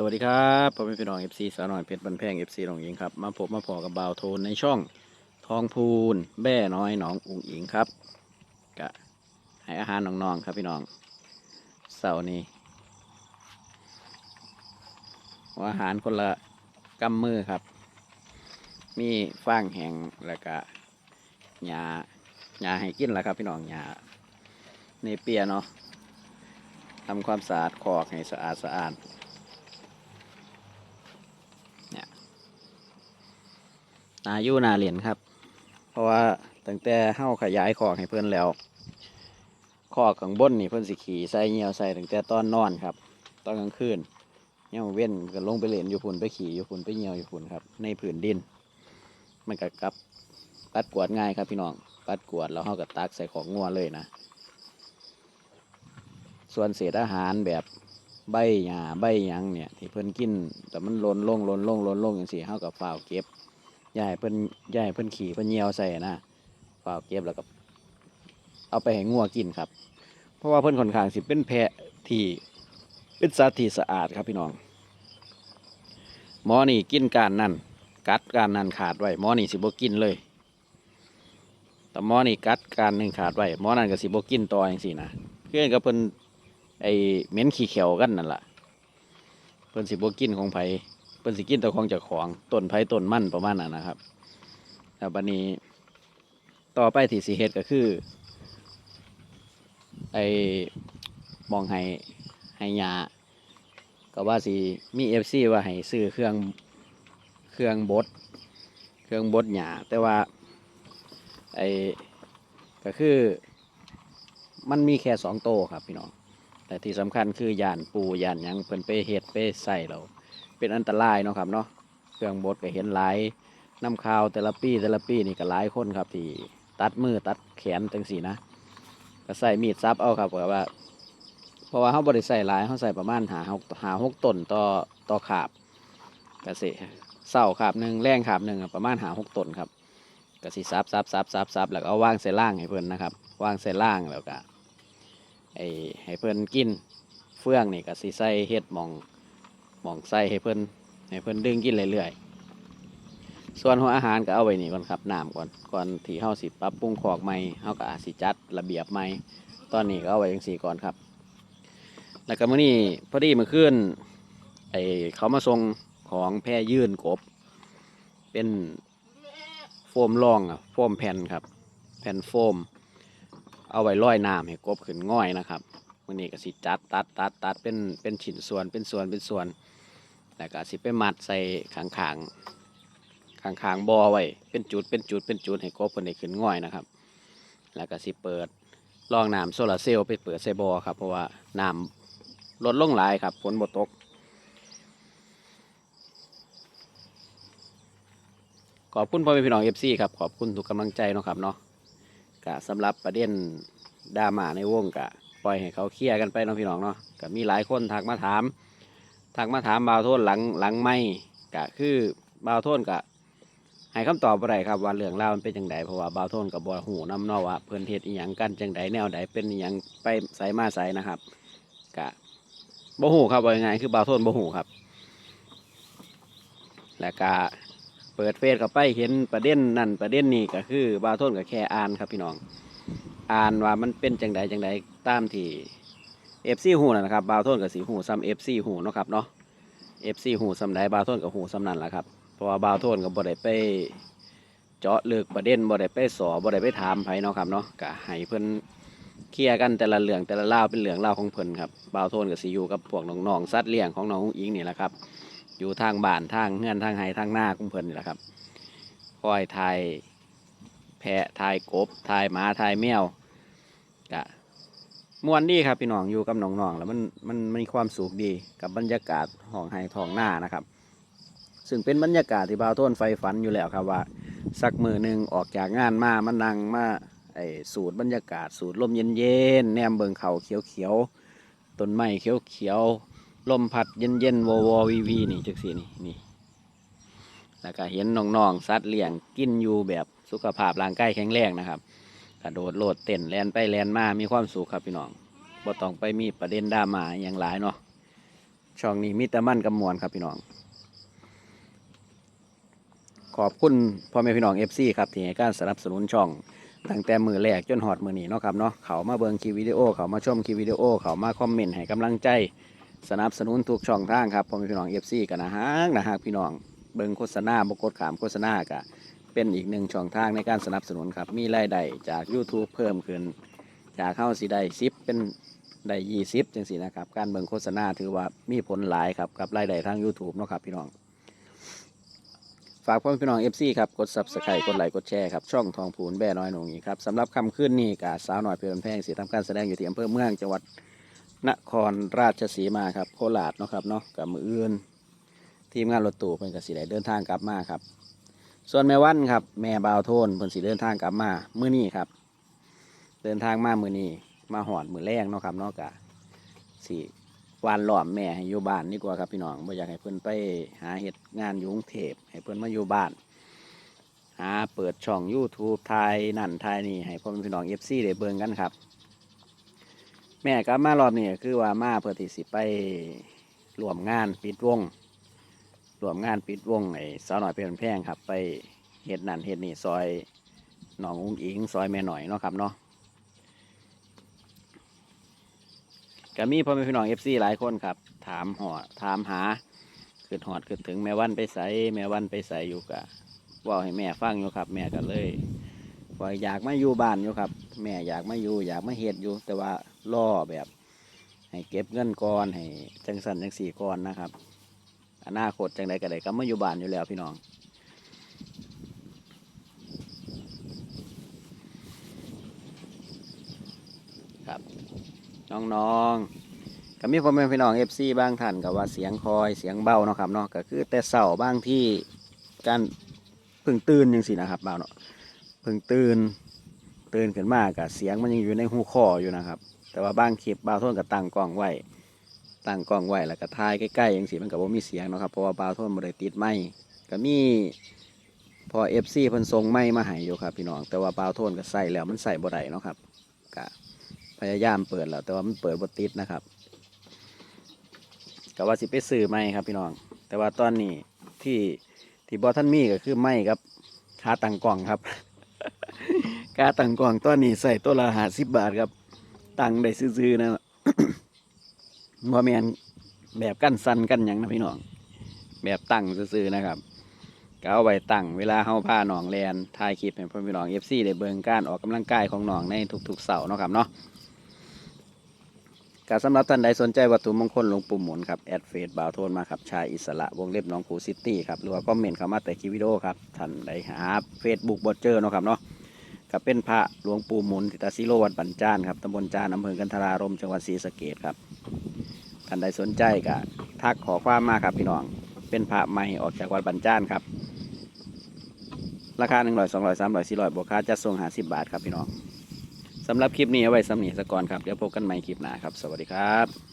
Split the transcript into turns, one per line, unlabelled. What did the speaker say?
สวัสดีครับผมเป็นพี่น้องเอฟซีสาวน้อยเพชรบันแพงเอฟซีหนองหญิงครับ มาพบมาพอกับบ่าวโทนในช่องทองพูนแบ่น้อยหนองอุ๋งอิงครับกะให้อาหารน้องๆครับพี่น้องเสาร์นี้หัวอาหารคนละกำมือครับ มีฟางแห้งแล้วก็หญ้าหญ้าให้กินแล้วครับพี่น้องหญ้าเนเปียเนาะทำความสะอาดคอกให้สะอาดสะอาด นาอยู่นาเหรียญครับ เพราะว่าตั้งแต่เฮ้าขยายคอกให้เพื่อนแล้วคอกข้างบนนี่เพื่อนสิขี่ใส่เงียวใส่ตั้งแต่ตอนนอนครับ ตอนกลางคืนเนี่ยวเว้นก็ลงไปเล่นอยู่ฝุ่นไปขี่อยู่ฝุ่นไปเงียวอยู่ฝุ่นครับ ในผืนดิน มันก็กลับปัดกวดง่ายครับพี่น้องปัดกวดแล้วเฮาก็ตักใส่ของงัวเลยนะ ส่วนเศษอาหารแบบใบหญ้าใบหยังเนี่ยที่เพิ่นกินแต่มันลนลงลนลงลนลงอย่างสี่เฮากับฝ้าวเก็บ ย่าให้เพิ่นย่าให้เพิ่นขี่เพิ่นเหยียวใส่นะฝากเก็บแล้วก็เอาไปให้งัวกินครับ เพราะว่าเพิ่นค่อนข้างสิเป็นแพะที่เป็นสัตว์ที่สะอาดครับพี่น้อง หมอนี่กินการนั่นกัดการนั่นขาดไว้หมอนี่สิบ่กินเลย แต่หมอนี่กัดการหนึ่งขาดไว้หมอนั่นก็สิบ่กินต่ออย่างสี่นะเพื่อนกับเพิ่นไอเหม็นขี้เขียวกันนั่นล่ะเพิ่นสิบ่กินของไผ พิ่นสิกินแต่ของจากของต้นไผ่ต้นมั่นประมาณนั้นนะครับแล้วบัดนี้ต่อไปที่สิเฮ็ดก็คือไอ้มองให้ให้ยาก็ว่าสิมี FC ว่าให้ซื้อเครื่องเครื่องบดเครื่องบดหญ้าแต่ว่าไอ้ก็คือมันมีแค่สองโตครับพี่น้องแต่ที่สำคัญคือยานปูยานยังเพิ่นไปเฮ็ดไปใส่เรา เป็นอันตรายเนาะครับเนาะเครื่องบดก็เห็นหลายน้ำข่าวแต่ละปีแต่ละปีนี่ก็หลายคนครับ ที่ตัดมือตัดแขนจังสีนะก็ใส่มีดซับเอาครับแบบว่า เพราะว่าเขาบริใส่หลายเขาใส่ประมาณหาหกหาหกต้นต่อต่อขาบกสิเศร้าขาบหนึ่งแรงขาบหนึ่งประมาณหาหกต้นครับกสิซับซับซับซับซับแล้วเอาว่างใส่ล่างให้เพื่อนนะครับว่างใส่ล่างแล้วก็ไอให้เพื่อนกินเฟื่องนี่ก็สิใส่เฮ็ดมอง หมองไส้ให้เพิ่นให้เพิ่นดึงกินเรื่อยๆ ส่วนหัวอาหารก็เอาไว้นี่ก่อนครับน้ำก่อนก่อนที่เฮาสิปรับปรุงขอกใหม่เฮาก็อาจสิจัดระเบียบใหม่ตอนนี้ก็เอาไว้จังซี่ก่อนครับ แล้วก็มื้อนี้พอดีมื่อคืนไอ้เขามาส่งของแพรยื่นกบ เป็นโฟมรองอะโฟมแผ่นครับ แผ่นโฟม เอาไว้ร้อยน้ำให้กบขึ้นง่อยนะครับ มื่อนี้ก็สิจัดตัดตัดตัดเป็นเป็นชิ้นส่วนเป็นส่วนเป็นส่วนแล้วก็สิไปมัดใส่ขางขางขางขางบอไว้เป็นจุดเป็นจุดเป็นจุดให้กบเพิ่นได้ขึ้นง่อยนะครับ แล้วก็สิเปิดรองน้ำโซลาร์เซลล์ไปเปิดใส่บอครับ เพราะว่าน้ำลดลงหลายครับฝนบ่ตกขอบคุณพ่อแม่พี่น้องเอฟซีครับขอบคุณทุกกำลังใจเนาะครับเนาะกะสำหรับประเด็นดราม่าในวงกะ ล่อยให้เขาเคลียร์กันไปน้องพี่น้องเนาะก็มีหลายคนทักมาถามทักมาถามบาวโทษหลังหลังไม่ก็คือบาวโทษก็ให้คำตอบอะไรครับว่าเรื่องเล่าวมันเป็นจังไดเพราะว่าบาวโทษกับบอหูน้ำเนอว่าเพื่อนเทศอีหยังกันจังไดแนวใดเป็นอีหยังไปใส่มาใส่นะครับกะบ่หูครับว่ายังไงคือบาวโทษบ่หูครับ แล้วก็เปิดเฟซเข้าไปเห็นประเด็นนั่นประเด็นนี้ก็คือบาวโทษก็แค่อ่านครับพี่น้อง อ่านว่ามันเป็นจังใดจังใดตามที่เอฟซีหูนะครับบาวโทนกับสีหูซ้ำเอฟซีหูเนาะครับเนาะเอฟซีหูซ้ำใดบาวโทนกับหูซ้ำนั่นแหละครับเพราะว่าบาวโทนกับบ่ได้ไป เจาะลึกประเด็นบ่ได้ไปสอบ่ได้ไปถามไผเนาะครับเนาะก็ให้เพิ่อนเคลียร์กันแต่ละเรื่องแต่ละเล่าเป็นเรื่องเล่าของเพิ่นครับบาวโทนกับสีอยู่กับพวกน้องๆสัตว์เลี้ยงของน้องอิงนี่แหละครับ อยู่ทางบ้านทางเฮือนทางไห้ทางหน้าของเพิ่นนี่แหละครับคอยทายแพะทายกบทายหมาทายแมว มวนดีครับพี่น้องอยู่กับน้องๆแล้วมันมันมีความสุขดีกับบรรยากาศห้องไห้ทองหน้านะครับ ซึ่งเป็นบรรยากาศที่บ่าวโทนไฟฝันอยู่แล้วครับว่า สักมือหนึ่งออกจากงานมามันนั่งมาไอ้สูตรบรรยากาศสูตรลมเย็นๆแนมเบิงเขาเขียวๆต้นไม้เขียวๆลมพัดเย็นๆวอวอวีวีนี่จักสีนี่นี่แล้วก็เห็นน้องๆสัตว์เลี้ยงกินอยู่แบบสุขภาพร่างกายแข็งแรงนะครับ กระโดดโลดเต้นแลนไปแลนมา มีความสุขครับพี่น้องบ่ต้องไปมีประเด็นดราม่าอย่างหลายเนาะ ช่องนี้มีแต่มั่นกับมวลครับพี่น้อง ขอบคุณพ่อแม่พี่น้องเอฟซีครับที่ให้การสนับสนุนช่องตั้งแต่มือแรกจนหอดมือนี้เนาะครับเนาะ เขามาเบิ่งคลิปวิดีโอ เขามาชมคลิปวิดีโอ เขามาคอมเมนต์ให้กำลังใจ สนับสนุนทุกช่องทางครับพ่อแม่พี่น้องเอฟซีกันนะฮะนะฮะพี่น้อง เบิ่งโฆษณาบกดขามโฆษณากะ เป็นอีกหนึ่งช่องทางในการสนับสนุนครับ มีรายได้จาก YouTube เพิ่มขึ้น จากเข้าสิได้ซิปเป็นได้ยี่สิบจังสีนะครับ การเบิ่งโฆษณาถือว่ามีผลหลายครับกับรายได้ทาง YouTube เนาะครับพี่น้อง ฝากพ่อพี่น้องเอฟซีครับ กด subscribe กดไลค์กดแชร์ครับ ช่องทองพูนแบ่น้อยหนงนี้ครับสำหรับคำขึ้นนี่กาสาวหน่อยเพื่อนแพงสีทำการแสดงอยู่ที่อำเภอเมืองจังหวัดนครราชสีมาครับโคราชเนาะครับเนาะกับมืออื่น ทีมงานรถตู้เพิ่นกับสีได้เดินทางกลับมาครับ ส่วนแม่วันครับ แม่บาวโทนเพิ่นสีเดินทางกลับมามื้อนี้ครับ เดินทางมามื้อนี้มาหอดมือแรงเนาะครับเนาะกะสีวานหล้อมแม่ให้อยู่บ้านดีกว่าครับพี่น้องบ่อยากให้เพิ่นไปหาเฮ็ดงานอยู่กรุงเทพให้เพิ่นมาอยู่บ้านหาเปิดช่อง YouTube ทายนั่นทายนี่ให้พ่อแม่พี่น้อง FC ได้เบิ่งกันครับ แม่กลับมารอบนี้คือว่ามาเพื่อที่สิไปรวมงานปิดวง รวมงานปิดวงไอ้สาวหน่อยเป็นแพงครับ ไปเฮ็ดนั่นเฮ็ดนี่ซอยหนองอุ้งอิงซอยแม่หน่อยเนาะครับเนาะก็มีพ่อแม่พี่น้อง FC หลายคนครับ ถามหอดถามหาคือหอดคือถึงแม่วันไปใส่แม่วันไปใส่อยู่กะว่าให้แม่ฟังอยู่ครับ แม่ก็เลยว่าอยากมาอยู่บ้านอยู่ครับ แม่อยากมาอยู่ อยากมาเฮ็ดอยู่ แต่ว่าล่อแบบ ให้เก็บเงินก่อนให้จังสันจังสี่ก่อนนะครับ อนาคตจังใดก็ได้ก็มาอยู่บ้านอยู่แล้วพี่น้องครับน้องๆก็มีพ่อแม่พี่น้องเอฟซีบางท่านก็ว่าเสียงคอยเสียงเบาเนาะครับเนาะก็คือแต่เสาบ้างที่การเพิ่งตื่นยังสินะครับเบาเนาะเพิ่งตื่นตื่นขึ้นมากกับเสียงมันยังอยู่ในหูคออยู่นะครับ แต่ว่าบางคลิปบ่าวโทนก็ตั้งกล้องไว้ ตั้งกล้องไว้แล้วก็ถ่ายใกล้ๆยังสิมันก็บ่มีเสียงเนาะครับเพราะว่าบ่าวโทนบ่ได้ติดไมค์ก็มีพอ FC เพิ่นส่งไมค์มาให้อยู่ครับพี่น้องแต่ว่าบ่าวโทนก็ใส่แล้วมันใส่บ่ได้เนาะครับก็พยายามเปิดแล้วแต่ว่ามันเปิดบ่ติดนะครับก็ว่าสิไปซื้อไมค์ครับพี่น้อง แต่ว่าตอนนี้ที่ที่บอท่านมีก็คือไม่ครับค่าตังกล่องครับค่าตังกล่องตัวนี้ใส่ตัวละหาสิบบาทครับ ตังได้ซื้อๆนะ บ่แมนแบบกั้นสันกั้นยังนะพี่น้อง แบบตั้งซื้อๆนะครับก็เอาไว้ตั้งเวลาเฮาพาน้องแลนถ่ายคลิปให้พ่อพี่น้อง FC ได้เบิ่งการออกกำลังกายของน้องในทุกๆเสาร์เนาะครับเนาะก็สำหรับท่านใดสนใจวัตถุมงคลหลวงปู่หมุนครับแอดเฟซบาวโทนมาครับชายอิสระวงเล็บน้องคูซิตี้ครับหรือว่าคอมเมนต์เข้ามาแต่คลิปวิดีโอครับท่านใดหาเฟซบุ๊กบอเจอร์เนาะครับเนาะก็เป็นพระหลวงปู่หมุนติตาซิโลวัดบันจานครับตำบลจานอำเภอกันทรารมจังหวัดศรีสะเกดครับ ท่านใดสนใจก็ทักขอความมาครับพี่น้อง เป็นพระใหม่ออกจากวัดบันจานครับ ราคาหนึ่งร้อยสองร้อยสามร้อยสี่ร้อยบวกค่าจัดส่งหาสิบบาทครับพี่น้องสำหรับคลิปนี้เอาไว้สำเนีสก่อนครับ เดี๋ยวพบกันใหม่คลิปหน้าครับ สวัสดีครับ